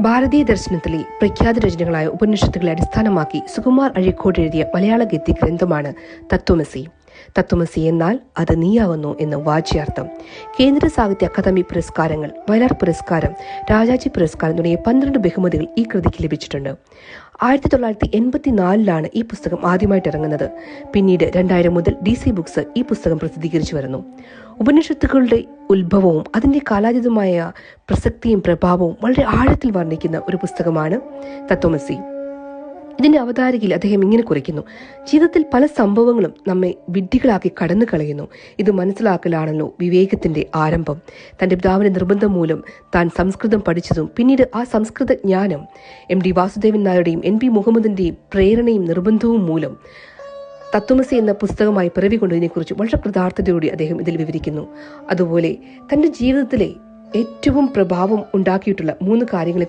ഭാരതീയ ദർശനത്തിലെ പ്രഖ്യാത രചനകളായ ഉപനിഷത്തുകളെ അടിസ്ഥാനമാക്കി സുകുമാർ അഴീക്കോട് എഴുതിയ മലയാള ഗദ്യ ഗ്രന്ഥമാണ് തത്വമസി. തത്വമസി എന്നാൽ അത് നീയാവുന്നു എന്ന് വാച്യാർത്ഥം. കേന്ദ്ര സാഹിത്യ അക്കാദമി പുരസ്കാരങ്ങൾ വയലാർ പുരസ്കാരം രാജാജി പുരസ്കാരം തുടങ്ങിയ പന്ത്രണ്ട് ബഹുമതികൾ ഈ കൃതിക്ക് ലഭിച്ചിട്ടുണ്ട്. ആയിരത്തി തൊള്ളായിരത്തി എൺപത്തിനാലിലാണ് ഈ പുസ്തകം ആദ്യമായിട്ട് ഇറങ്ങുന്നത് പിന്നീട് രണ്ടായിരം മുതൽ ഡി സി ബുക്സ് ഈ പുസ്തകം പ്രസിദ്ധീകരിച്ചു വരുന്നു. ഉപനിഷത്തുക്കളുടെ ഉത്ഭവവും അതിന്റെ കാലാതീതമായ പ്രസക്തിയും പ്രഭാവവും വളരെ ആഴത്തിൽ വർണിക്കുന്ന ഒരു പുസ്തകമാണ് തത്വമസി. ഇതിന്റെ അവതാരികയിൽ അദ്ദേഹം ഇങ്ങനെ കുറിക്കുന്നു ജീവിതത്തിൽ പല സംഭവങ്ങളും നമ്മെ വിഡ്ഢികളാക്കി കടന്നു കളയുന്നു. ഇത് മനസ്സിലാക്കലാണല്ലോ വിവേകത്തിന്റെ ആരംഭം. തന്റെ പിതാവിന്റെ നിർബന്ധം മൂലം താൻ സംസ്കൃതം പഠിച്ചതും പിന്നീട് ആ സംസ്കൃത ജ്ഞാനം എം ഡി വാസുദേവൻ നായരുടെയും എൻ പി മുഹമ്മദിന്റെയും പ്രേരണയും നിർബന്ധവും മൂലം തത്വമസി എന്ന പുസ്തകമായി പിറവികൊണ്ടതിനെക്കുറിച്ച് വളരെ കൃതാർത്ഥതയോടെ അദ്ദേഹം ഇതിൽ വിവരിക്കുന്നു. അതുപോലെ തന്റെ ജീവിതത്തിലെ ഏറ്റവും പ്രഭാവം ഉണ്ടാക്കിയിട്ടുള്ള മൂന്ന് കാര്യങ്ങളെ